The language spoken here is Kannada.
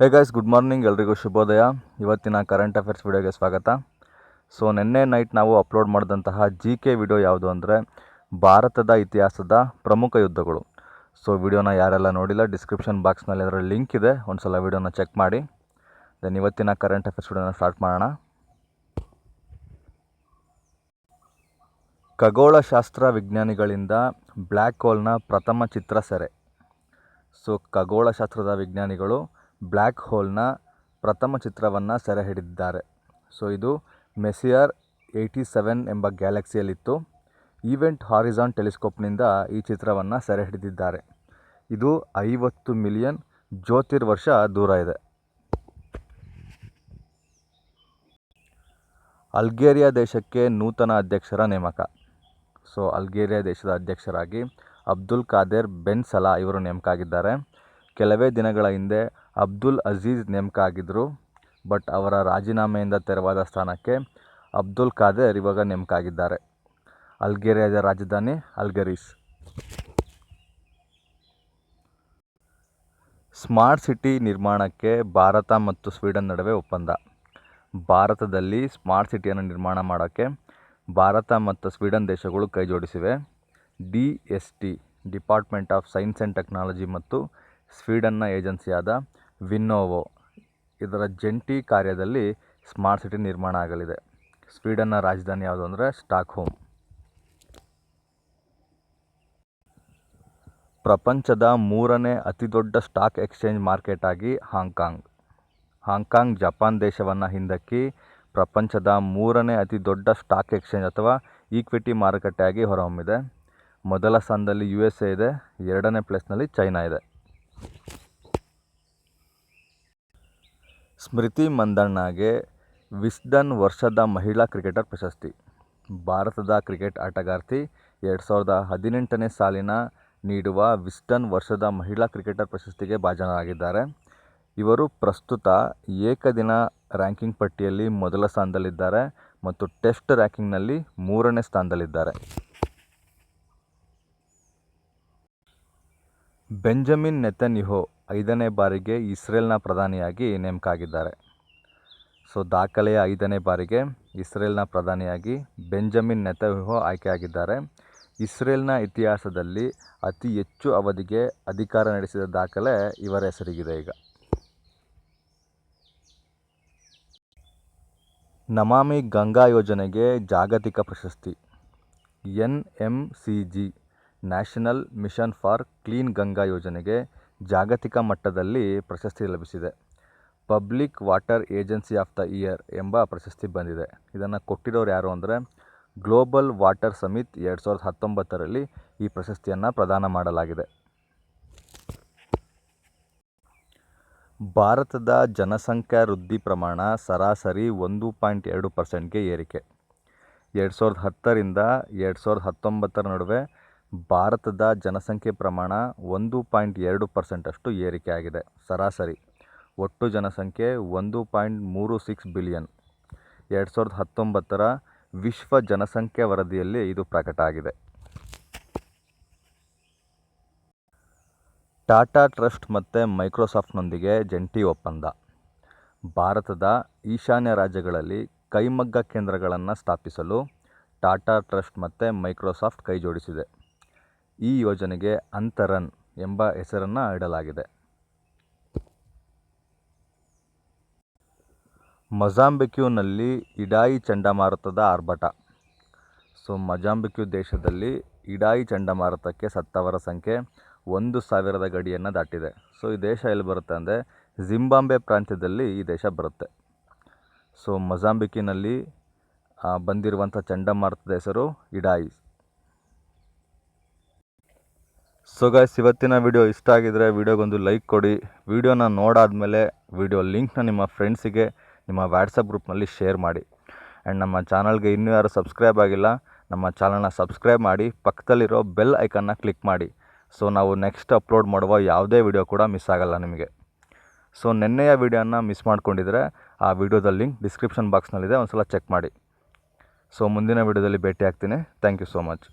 ಹೇ ಗೈಸ್ ಗುಡ್ ಮಾರ್ನಿಂಗ್ ಎಲ್ರಿಗೂ ಶುಭೋದಯ. ಇವತ್ತಿನ ಕರೆಂಟ್ ಅಫೇರ್ಸ್ ವಿಡಿಯೋಗೆ ಸ್ವಾಗತ. ಸೊ ನಿನ್ನೆ ನೈಟ್ ನಾವು ಅಪ್ಲೋಡ್ ಮಾಡಿದಂತಹ ಜಿ ಕೆ ವಿಡಿಯೋ ಯಾವುದು ಅಂದರೆ ಭಾರತದ ಇತಿಹಾಸದ ಪ್ರಮುಖ ಯುದ್ಧಗಳು. ಸೊ ವಿಡಿಯೋನ ಯಾರೆಲ್ಲ ನೋಡಿಲ್ಲ ಡಿಸ್ಕ್ರಿಪ್ಷನ್ ಬಾಕ್ಸ್ನಲ್ಲಿ ಅದರ ಲಿಂಕ್ ಇದೆ. ಒಂದು ಸಲ ವಿಡಿಯೋನ ಚೆಕ್ ಮಾಡಿ. ದೆನ್ ಇವತ್ತಿನ ಕರೆಂಟ್ ಅಫೇರ್ಸ್ ವಿಡಿಯೋನ ಸ್ಟಾರ್ಟ್ ಮಾಡೋಣ. ಖಗೋಳಶಾಸ್ತ್ರ ವಿಜ್ಞಾನಿಗಳಿಂದ ಬ್ಲ್ಯಾಕ್ ಹೋಲ್ನ ಪ್ರಥಮ ಚಿತ್ರ ಸೆರೆ. ಸೊ ಖಗೋಳಶಾಸ್ತ್ರದ ವಿಜ್ಞಾನಿಗಳು ಬ್ಲ್ಯಾಕ್ ಹೋಲ್ನ ಪ್ರಥಮ ಚಿತ್ರವನ್ನು ಸೆರೆ ಹಿಡಿದಿದ್ದಾರೆ ಸೊ, ಇದು ಮೆಸಿಯರ್ ಏಯ್ಟಿ ಸೆವೆನ್ ಎಂಬ ಗ್ಯಾಲಕ್ಸಿಯಲ್ಲಿತ್ತು. ಈವೆಂಟ್ ಹಾರಿಜಾನ್ ಟೆಲಿಸ್ಕೋಪ್ನಿಂದ ಈ ಚಿತ್ರವನ್ನು ಸೆರೆ ಹಿಡಿದಿದ್ದಾರೆ ಇದು ಐವತ್ತು ಮಿಲಿಯನ್ ಜ್ಯೋತಿರ್ವರ್ಷ ದೂರ ಇದೆ. ಅಲ್ಗೇರಿಯಾ ದೇಶಕ್ಕೆ ನೂತನ ಅಧ್ಯಕ್ಷರ ನೇಮಕ. ಸೊ, ಅಲ್ಗೇರಿಯಾ ದೇಶದ ಅಧ್ಯಕ್ಷರಾಗಿ ಅಬ್ದುಲ್ ಖಾದೇರ್ ಬೆನ್ ಸಲಾ ಇವರು ನೇಮಕ ಆಗಿದ್ದಾರೆ ಕೆಲವೇ ದಿನಗಳ ಹಿಂದೆ ಅಬ್ದುಲ್ ಅಜೀಜ್ ನೇಮಕ ಆಗಿದ್ದರು ಬಟ್ ಅವರ ರಾಜೀನಾಮೆಯಿಂದ ತೆರವಾದ ಸ್ಥಾನಕ್ಕೆ ಅಬ್ದುಲ್ ಖಾದರ್ ಇವಾಗ ನೇಮಕ ಆಗಿದ್ದಾರೆ ಅಲ್ಗೇರಿಯಾದ ರಾಜಧಾನಿ ಅಲ್ಗರೀಸ್. ಸ್ಮಾರ್ಟ್ ಸಿಟಿ ನಿರ್ಮಾಣಕ್ಕೆ ಭಾರತ ಮತ್ತು ಸ್ವೀಡನ್ ನಡುವೆ ಒಪ್ಪಂದ. ಭಾರತದಲ್ಲಿ ಸ್ಮಾರ್ಟ್ ಸಿಟಿಯನ್ನು ನಿರ್ಮಾಣ ಮಾಡೋಕ್ಕೆ ಭಾರತ ಮತ್ತು ಸ್ವೀಡನ್ ದೇಶಗಳು ಕೈಜೋಡಿಸಿವೆ. D S T department of science and technology ಮತ್ತು ಸ್ವೀಡನ್ನ ಏಜೆನ್ಸಿಯಾದ ವಿನ್ನೋವೋ. ಇದರ ಜಂಟಿ ಕಾರ್ಯದಲ್ಲಿ ಸ್ಮಾರ್ಟ್ ಸಿಟಿ ನಿರ್ಮಾಣ ಆಗಲಿದೆ. ಸ್ವೀಡನ್ನ ರಾಜಧಾನಿ ಯಾವುದು ಅಂದರೆ ಸ್ಟಾಕ್ಹೋಮ್. ಪ್ರಪಂಚದ ಮೂರನೇ ಅತಿದೊಡ್ಡ ಸ್ಟಾಕ್ ಎಕ್ಸ್ಚೇಂಜ್ ಮಾರ್ಕೆಟ್ ಆಗಿ Hong Kong. Hong Kong Japan ದೇಶವನ್ನು ಹಿಂದಕ್ಕಿ ಪ್ರಪಂಚದ ಮೂರನೇ ಅತಿ ದೊಡ್ಡ ಸ್ಟಾಕ್ ಎಕ್ಸ್ಚೇಂಜ್ ಅಥವಾ ಈಕ್ವಿಟಿ ಮಾರುಕಟ್ಟೆಯಾಗಿ ಹೊರಹೊಮ್ಮಿದೆ. ಮೊದಲ ಸ್ಥಾನದಲ್ಲಿ ಯು ಎಸ್ ಎ ಇದೆ, ಎರಡನೇ ಪ್ಲೇಸ್ನಲ್ಲಿ ಚೈನಾ ಇದೆ. ಸ್ಮೃತಿ ಮಂದಣ್ಣಗೆ ವಿಸ್ಡನ್ ವರ್ಷದ ಮಹಿಳಾ ಕ್ರಿಕೆಟರ್ ಪ್ರಶಸ್ತಿ. ಭಾರತದ ಕ್ರಿಕೆಟ್ ಆಟಗಾರ್ತಿ ಎರಡು ಸಾವಿರದ ಹದಿನೆಂಟನೇ ಸಾಲಿನ ನೀಡುವ ವಿಸ್ಡನ್ ವರ್ಷದ ಮಹಿಳಾ ಕ್ರಿಕೆಟರ್ ಪ್ರಶಸ್ತಿಗೆ ಭಾಜನರಾಗಿದ್ದಾರೆ. ಇವರು ಪ್ರಸ್ತುತ ಏಕದಿನ ರ್ಯಾಂಕಿಂಗ್ ಪಟ್ಟಿಯಲ್ಲಿ ಮೊದಲ ಸ್ಥಾನದಲ್ಲಿದ್ದಾರೆ ಮತ್ತು ಟೆಸ್ಟ್ ರ್ಯಾಂಕಿಂಗ್ನಲ್ಲಿ ಮೂರನೇ ಸ್ಥಾನದಲ್ಲಿದ್ದಾರೆ. ಬೆಂಜಮಿನ್ ನೆತನ್ಯಹೋ ಐದನೇ ಬಾರಿಗೆ ಇಸ್ರೇಲ್ನ ಪ್ರಧಾನಿಯಾಗಿ ನೇಮಕ ಆಗಿದ್ದಾರೆ ಸೊ, ದಾಖಲೆಯ ಐದನೇ ಬಾರಿಗೆ ಇಸ್ರೇಲ್ನ ಪ್ರಧಾನಿಯಾಗಿ ಬೆಂಜಮಿನ್ ನೆತನ್ಯಹೋ ಆಯ್ಕೆಯಾಗಿದ್ದಾರೆ. ಇಸ್ರೇಲ್ನ ಇತಿಹಾಸದಲ್ಲಿ ಅತಿ ಹೆಚ್ಚು ಅವಧಿಗೆ ಅಧಿಕಾರ ನಡೆಸಿದ ದಾಖಲೆ ಇವರ ಹೆಸರಿಗಿದೆ ಈಗ. ನಮಾಮಿ ಗಂಗಾ ಯೋಜನೆಗೆ ಜಾಗತಿಕ ಪ್ರಶಸ್ತಿ. N M C G national mission for clean Ganga ಯೋಜನೆಗೆ ಜಾಗತಿಕ ಮಟ್ಟದಲ್ಲಿ ಪ್ರಶಸ್ತಿ ಲಭಿಸಿದೆ. Public water agency of the year ಎಂಬ ಪ್ರಶಸ್ತಿ ಬಂದಿದೆ. ಇದನ್ನು ಕೊಟ್ಟಿರೋರು ಯಾರು ಅಂದರೆ ಗ್ಲೋಬಲ್ ವಾಟರ್ ಸಮಿತ್ ಎರಡು ಸಾವಿರದ ಹತ್ತೊಂಬತ್ತರಲ್ಲಿ ಈ ಪ್ರಶಸ್ತಿಯನ್ನು ಪ್ರದಾನ ಮಾಡಲಾಗಿದೆ. ಭಾರತದ ಜನಸಂಖ್ಯಾ ವೃದ್ಧಿ ಪ್ರಮಾಣ ಸರಾಸರಿ ಒಂದು ಪಾಯಿಂಟ್ ಎರಡು ಪರ್ಸೆಂಟ್ಗೆ ಏರಿಕೆ. ಎರಡು ಸಾವಿರದ ಹತ್ತರಿಂದ ಎರಡು ಸಾವಿರದ ಹತ್ತೊಂಬತ್ತರ ನಡುವೆ ಭಾರತದ ಜನಸಂಖ್ಯೆ ಪ್ರಮಾಣ ಒಂದು ಪಾಯಿಂಟ್ ಎರಡು ಪರ್ಸೆಂಟಷ್ಟು ಏರಿಕೆಯಾಗಿದೆ ಸರಾಸರಿ. ಒಟ್ಟು ಜನಸಂಖ್ಯೆ ಒಂದು ಪಾಯಿಂಟ್ ಮೂರು ಸಿಕ್ಸ್ ಬಿಲಿಯನ್. ಎರಡು ಸಾವಿರದ ಹತ್ತೊಂಬತ್ತರ ವಿಶ್ವ ಜನಸಂಖ್ಯೆ ವರದಿಯಲ್ಲಿ ಇದು ಪ್ರಕಟ ಆಗಿದೆ. ಟಾಟಾ ಟ್ರಸ್ಟ್ ಮತ್ತು ಮೈಕ್ರೋಸಾಫ್ಟ್ನೊಂದಿಗೆ ಜಂಟಿ ಒಪ್ಪಂದ. ಭಾರತದ ಈಶಾನ್ಯ ರಾಜ್ಯಗಳಲ್ಲಿ ಕೈಮಗ್ಗ ಕೇಂದ್ರಗಳನ್ನು ಸ್ಥಾಪಿಸಲು ಟಾಟಾ ಟ್ರಸ್ಟ್ ಮತ್ತು ಮೈಕ್ರೋಸಾಫ್ಟ್ ಕೈಜೋಡಿಸಿದೆ. ಈ ಯೋಜನೆಗೆ ಅಂತರನ್ ಎಂಬ ಹೆಸರನ್ನು ಇಡಲಾಗಿದೆ. ಮೊಜಾಂಬಿಕ್ಯೂನಲ್ಲಿ ಇಡಾಯಿ ಚಂಡಮಾರುತದ ಆರ್ಭಟ. ಸೊ, ಮೊಜಾಂಬಿಕ್ಯೂ ದೇಶದಲ್ಲಿ ಇಡಾಯಿ ಚಂಡಮಾರುತಕ್ಕೆ ಸತ್ತವರ ಸಂಖ್ಯೆ ಒಂದು ಸಾವಿರದ ಗಡಿಯನ್ನು ದಾಟಿದೆ. ಸೊ, ಈ ದೇಶ ಎಲ್ಲಿ ಬರುತ್ತೆ ಅಂದರೆ ಜಿಂಬಾಂಬೆ ಪ್ರಾಂತ್ಯದಲ್ಲಿ ಈ ದೇಶ ಬರುತ್ತೆ. ಸೊ ಮೊಜಾಂಬಿಕಿನಲ್ಲಿ ಬಂದಿರುವಂಥ ಚಂಡಮಾರುತದ ಹೆಸರು ಇಡಾಯಿ. ಸೊ ಗಾಯ್ಸ್ ಇವತ್ತಿನ ವಿಡಿಯೋ ಇಷ್ಟ ಆಗಿದರೆ ವಿಡಿಯೋಗೊಂದು ಲೈಕ್ ಕೊಡಿ. ವಿಡಿಯೋನ ನೋಡಾದಮೇಲೆ ವಿಡಿಯೋ ಲಿಂಕ್ನ ನಿಮ್ಮ ಫ್ರೆಂಡ್ಸಿಗೆ ನಿಮ್ಮ ವ್ಯಾಟ್ಸಪ್ ಗ್ರೂಪ್ನಲ್ಲಿ ಶೇರ್ ಮಾಡಿ. ಆ್ಯಂಡ್ ನಮ್ಮ ಚಾನಲ್ಗೆ ಇನ್ನೂ ಯಾರು ಸಬ್ಸ್ಕ್ರೈಬ್ ಆಗಿಲ್ಲ, ನಮ್ಮ ಚಾನಲ್ನ ಸಬ್ಸ್ಕ್ರೈಬ್ ಮಾಡಿ, ಪಕ್ಕದಲ್ಲಿರೋ ಬೆಲ್ ಐಕನ್ನ ಕ್ಲಿಕ್ ಮಾಡಿ. ಸೊ ನಾವು ನೆಕ್ಸ್ಟ್ ಅಪ್ಲೋಡ್ ಮಾಡುವ ಯಾವುದೇ ವಿಡಿಯೋ ಕೂಡ ಮಿಸ್ ಆಗಲ್ಲ ನಿಮಗೆ. ಸೊ ನಿನ್ನೆಯ ವಿಡಿಯೋನ ಮಿಸ್ ಮಾಡ್ಕೊಂಡಿದ್ರೆ ಆ ವಿಡಿಯೋದ ಲಿಂಕ್ ಡಿಸ್ಕ್ರಿಪ್ಷನ್ ಬಾಕ್ಸ್ನಲ್ಲಿದೆ ಒಂದು ಸಲ ಚೆಕ್ ಮಾಡಿ. ಸೊ ಮುಂದಿನ ವಿಡಿಯೋದಲ್ಲಿ ಭೇಟಿ ಆಗ್ತೀನಿ. Thank you so much